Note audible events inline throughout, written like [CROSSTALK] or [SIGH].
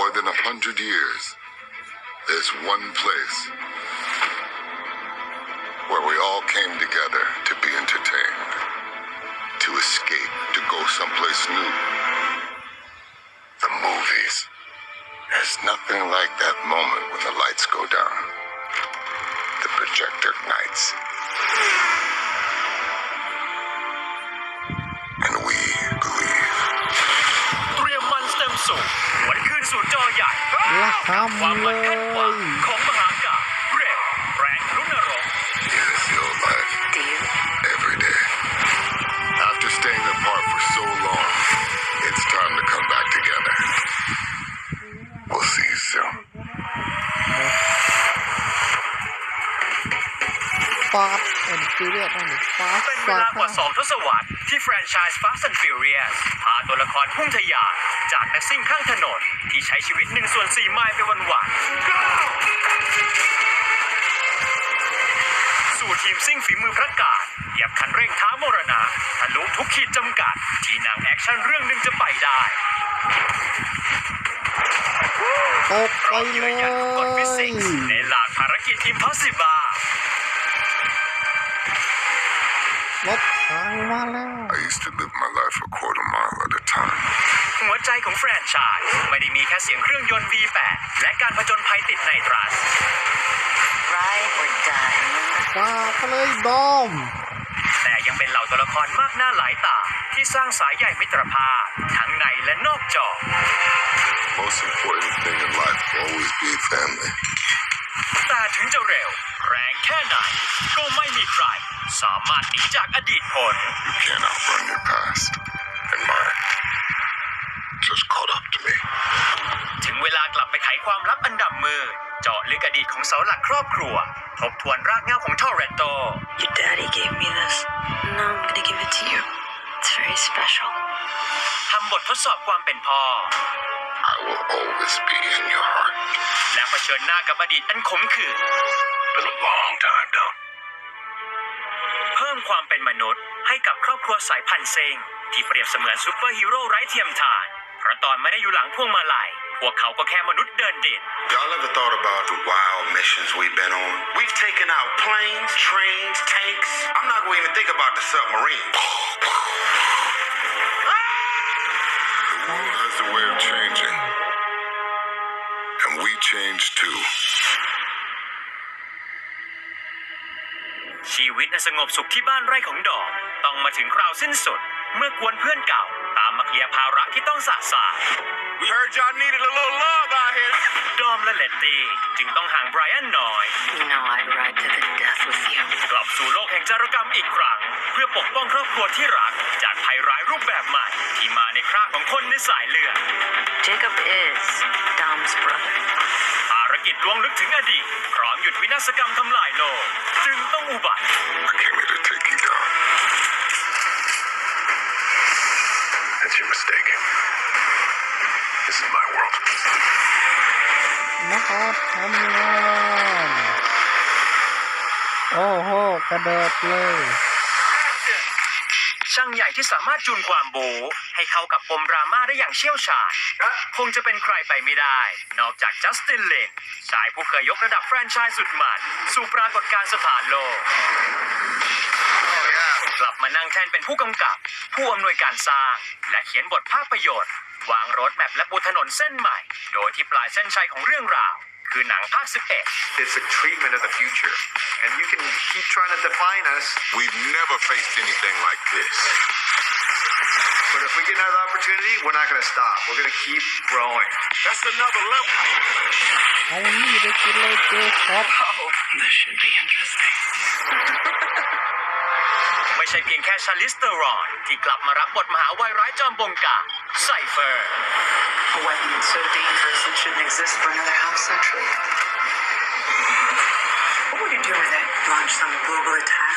more than a hundred years, there's one place where we all came together to be entertained, to escape, to go someplace new. The movies. There's nothing like that moment when the lights go down. The projector ignites. จอใหญ่ ละค ความ ำเล มันขั้นกว่าย ของมหากาพย์เร็วแรงทะลุนรก You feel life Do you? every day. After staying apart for so long, it's time to come back together. We'll see you soon. ฟาสแอนด์ฟิวเรียสนั่นเอง ง ฟาสเป็นเวลากว่า2ทศวรรษที่แฟรนไชส์ Fast and Furious พาตัวละครพุ่งทะยานจากนักซิ่งข้างถนน ที่ใช้ชีวิตหนึ่งส่วนสี่ไมล์ไปวันๆสู่ทีมซิ่งฝีมือพระกาศเหยียบคันเร่งท้ามรณะทะลุทุกขีดจำกัด ที่หนังแอคชั่นเรื่องหนึ่งจะไปได้ตกไปเพราะเลเยือยยันกฎฟิสิกส์ในหลากภารกิจ Impossible รถถังมาแล้ว I used to live my life a quarter mile at a time. หัวใจของแฟรนไชส์ไม่ได้มีแค่เสียงเครื่องยนต์ V8 และการผจญภัยติดไนตรัส Ride or die. ฟาไปเลยดอม แต่ยังเป็นเหล่าตัวละครมากหน้าหลายตา ที่สร้างสายใหญ่มิตรภาพ ทั้งในและนอกจอ Most important thing in life will always be family. แต่ถึงจะเร็ว แรงแค่ไหน ก็ไม่มีใคร สามารถหนีจากอดีตผล You can't outrun your past. And mine just caught up to me. ถึงเวลากลับไปไขความลับอันดำมืดเจาะลึกอดีตของเสาหลักครอบครัว ทบทวนรากเหง้าของทอร์เรนโต Your daddy gave me this. No, I'm gonna give it to you. It's very special. ทำบททดสอบความเป็นพ่อ I will always be in your heart. และเผชิญหน้ากับอดีตอันขมขื่น Been a long time, Dom. เพิ่มความเป็นมนุษย์ให้กับครอบครัวสายพันธุ์เซ็งที่เปรียบเสมือนซูเปอร์ฮีโร่ไร้เทียมทาน เพราะตอนไม่ได้อยู่หลังพวงมาลัย พวกเขาก็แค่มนุษย์เดินดิน Y'all ever thought about the wild missions we've been on? We've taken out planes, trains, tanks. I'm not going to even think about the submarine. And we change too. ชีวิตน่ะสงบสุขที่บ้านไร่ของดอก ต้องมาถึงคราวสิ้นสุด เมื่อกวนเพื่อนเก่า ตามมาเคลียร์ภาระที่ต้องสะสาง We heard y'all needed a little love out here. ดอมและเลตตี้จึงต้องห่างไบรอันน้อย You know I'd ride to the death with you. กลับสู่โลกแห่งจารกรรมอีกครั้ง เพื่อปกป้องครอบครัวที่รัก จากภัยร้ายรูปแบบใหม่ ที่มาในคราบของคนในสายเลือด Jacob is Dom's brother. ภารกิจลวงลึกถึงอดีตพร้อมหยุดวินาศกรรมทำลายโลก จึงต้องอุบัติ I came here to take you down. That's your mistake. This is my world. นะครับทำงานโอ้โห กระโดดเลย ช่างใหญ่ที่สามารถจูนความโบให้เข้ากับปมดราม่าได้อย่างเชี่ยวชาญคงจะเป็นใครไปไม่ได้ นอกจากจัสตินเลนชายผู้เคยยกระดับแฟรนไชส์สุดมันสู่ปรากฏการณ์สถานโลกกลับมานั่งแทนเป็นผู้กำกับ ผู้อำนวยการสร้าง และเขียนบทภาพยนตร์ วางรถแมพและปูถนนเส้นใหม่ โดยที่ปลายเส้นชัยของเรื่องราว คือหนังภาค 11 It's a treatment of the future. And you can keep trying to define us, We've never faced anything like this. but if we get another opportunity, we're not going to stop. We're going to keep growing. That's another level. เอานี่ไปกินเลยเจครับ This should be interesting. [LAUGHS] ไม่ใช่เพียงแค่ชาลิสเตอรอน ที่กลับมารับบทมหาวายร้ายจอมบงการไซเฟอร์ A weapon so dangerous it shouldn't exist for another half century. What would you do with it? Launch some global attack?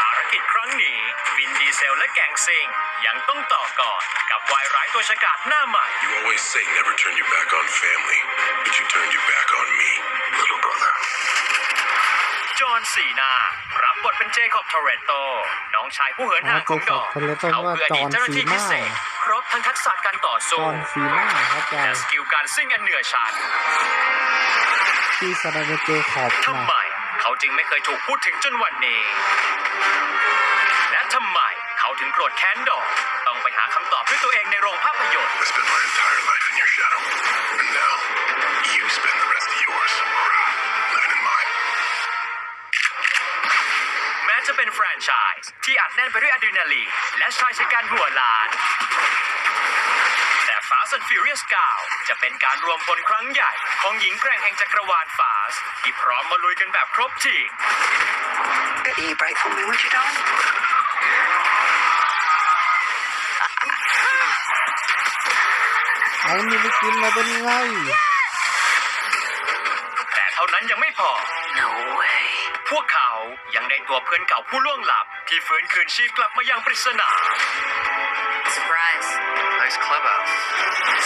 ภารกิจครั้งนี้วินดีเซลและแกงซิงยังต้องต่อก่อนกับวายร้ายตัวฉกาจหน้าใหม่ You always say never turn your back on family, but you turned your back on me, little brother. จอห์นซีนารับบทเป็นเจคอบทอร์เรโต น้องชายผู้เหินห่างของดอกอ๋อ Jacob Toretto เขาคืออดีตเจ้าหน้าที่พิเศษครบทั้งทักษะการต่อจสู้อห์นซีน่าเข้าใจและสกิลการซิ่งอันเหนือชั้นที่แสดงเป็นเจคอบทำไมนะเขาจึงไม่เคยถูกพูดถึงจนวันนี้ และทำไมเขาถึงโกรธแค้นดอก ต้องไปหาคำตอบด้วยตัวเองในโรงภาพยนตร์ แน่นไปด้วยอะดรีนาลีนและชายชะกันหัวล้าน แต่ Fast and Furious 9 จะเป็นการรวมพลครั้งใหญ่ของหญิงแกร่งแห่งจักรวาล Fast ที่พร้อมมาลุยกันแบบครบทีม Get you break for me, would you, darling? เอานี่ไปกินมาเป็นไง แต่เท่านั้นยังไม่พอ No way. พวกเขายังได้ตัวเพื่อนเก่าผู้ล่วงลับ ที่ฟื้นคืนชีพกลับมาอย่างปริศนา Surprise. Nice clubhouse.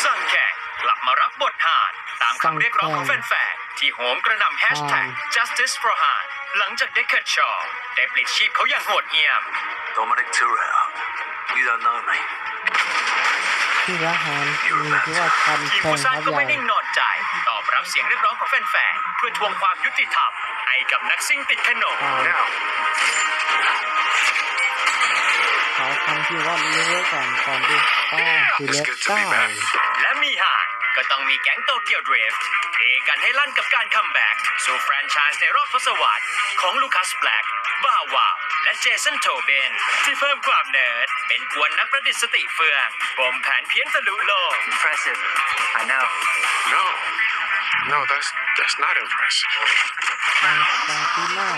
สั่งแขกกลับมารับบทหานตามคำเรียกร้องของแฟนๆ ที่โหมกระหน่ำแฮชแท็ก justice for Han หลังจากเดคเคอร์ชอได้ปลิดชีพเขาอย่างโหดเหี้ยม Dominic Toretto. You don't know me. ที่ละหารมีที่ว่าชันทีมแข่งผู้สร้างครับก็ใหไม่ญ่นิ่งนอนใจ ตอบรับเสียงเรียกร้องของแฟนๆ เพื่อทวงความยุติธรรม ให้กับนักซิ่งติดขนม Now, เขาทำที่ว่าเลี้ยวก่อนก่อนที่ป้าคือเลี้ยวเก้าและมีหานก็ต้องมีแก๊งโตเกียวดริฟต์เทกันให้ลั่นกับการคัมแบ็กสู่แฟรนไชส์ในรอบทศวรรษของลูคัสแบล็ก บ้าวาว และเจสันโทเบน ที่เพิ่มความเนิร์ดเป็นกวนนักประดิษฐ์สติเฟืองบ่มแผนเพี้ยนทะลุโลก impressive. I know. No. No, that's that's not impressive. บางบางที่หน้า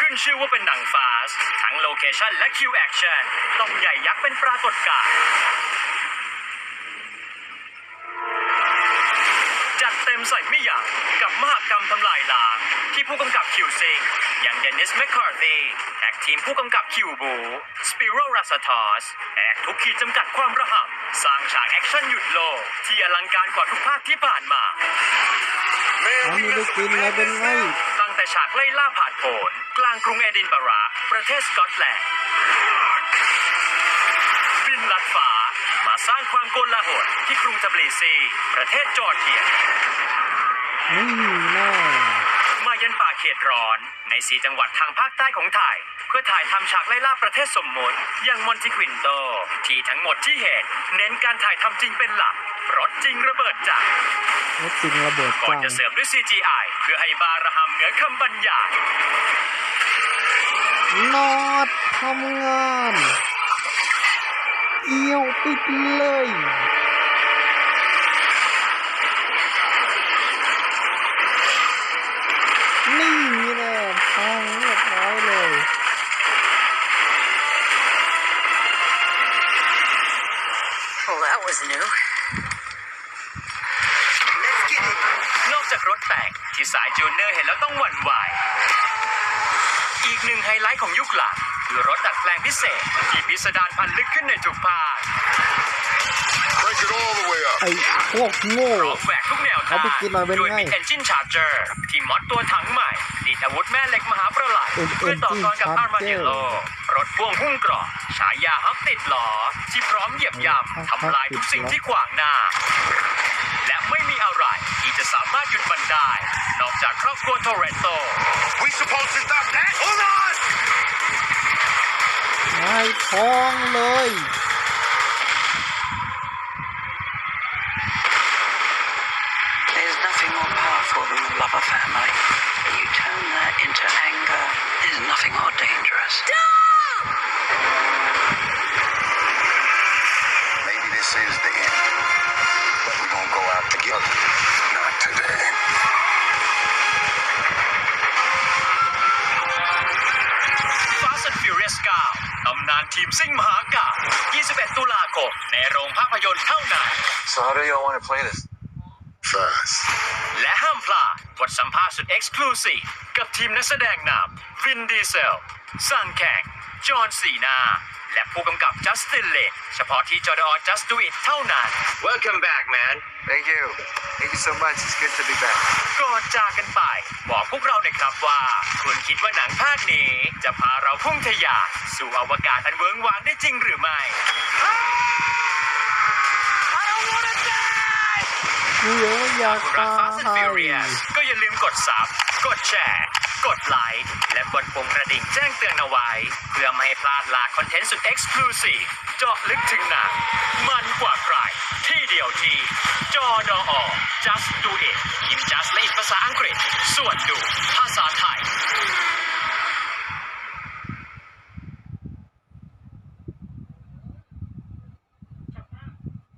ขึ้นชื่อว่าเป็นหนังฟาสต์ทั้งโลเคชั่นและคิวแอคชั่นต้องใหญ่ยักษ์เป็นปรากฏการณ์ มใส่ไม่ยั้งกับมหกรรมทำลายล้างที่ผู้กำกับคิวซิงอย่างเดนิสแมคคาร์ธีแท็กทีมผู้กำกับคิวบูสปิโรราสทอสแอกทุกขีดจำกัดความระห่ำสร้างฉากแอคชั่นหยุดโลก ที่อลังการกว่าทุกภาคที่ผ่านมาเอานี่ไปกินมาเป็นไงตั้งแต่ฉากไล่ล่าผ่านโผนกลางกรุงเอดินบะระ ประเทศสกอตแลนด์ บินลัดฟ้า มาสร้างความโกลาหลที่กรุงทับลีซี ประเทศจอร์เจียนี่แน่มายันป่าเขตร้อน ในสีจังหวัดทางภาคใต้ของไทย เพื่อถ่ายทำฉากไล่ล่าประเทศสมมุติอย่างมอนติควินโต ที่ทั้งหมดที่เห็น เน้นการถ่ายทำจริงเป็นหลักรถจริงระเบิดจักรรถจริงระเบิดก่อนจังจะเสริมด้วย CGI เพื่อให้บาระหำเหนือคำบรรยายนอดทำงาน เอียวปิดเลยนี่แน่ฟังเรียบร้อยเลย Well, that was new. นอกจากรถแต่งที่สายจูเนอร์เห็นแล้วต้องหวั่นไหว อีกหนึ่งไฮไลท์ของยุคหลัง คือรถดัดแปลงพิเศษ ที่พิสดารพันลึกขึ้นในทุกภาค Break it all the way up. ไอ้พวกโง่ พร้อมแหวกทุกแนวทางเอาไปกินหน่อยเป็นไงด้วยมิดเอนจินชาร์เจอร์ที่มอดตัวถังใหม่ดีดอาวุธแม่เหล็กมหาประหลาดเป็นเพื่อต่อกรกับ Engine อาร์มาเดโล Charger รถพ่วงหุ้มเกรอบฉายาฮับติดหลอที่พร้อมเหยียบย่ำทำลายทุกสิ่งที่ขวางหน้า และไม่มีอะไรที่จะสามารถหยุดมันได้ นอกจากครอบครัวโทเรนโต We supposed to stop ทองเลย ทีมซิ่งมหากาพย์21 ตุลาคม ในโรงภาพยนตร์เท่านั้น So how do y'all want to play this? Fast. และห้ามพลาดบทสัมภาษณ์สุดเอ็กซ์คลูซีฟกับทีมนักแสดงนำวินดีเซลซังแข่งจอห์นซีนา และผู้กำกับจัสตินเลนเฉพาะที่จอดอ Just Do It เท่านั้น Welcome back, man. Thank you. Thank you so much. It's good to be back. ก่อนจากกันไปบอกพวกเราหน่อยครับว่าคุณคิดว่าหนังภาคนี้ จะพาเราพุ่งทะยานสู่อวกาศอันเวิ้งว้างได้จริงหรือไม่กูยังไม่อยากรักตา Fast and ย Furious ก็อย่าลืมกดซับ กดแชร์ กดไลค์และกดปุ่มกระดิ่งแจ้งเตือนเอาไว้ เพื่อไม่ให้พลาดลาคอนเทนต์สุดเอ็กซ์คลูซีฟเจาะลึกถึงหนังมันกว่าใครที่เดียวที่จอดอ Just Do It พิมพ์ Just และอีกภาษาอังกฤษ ส่วนดู ภาษาไทย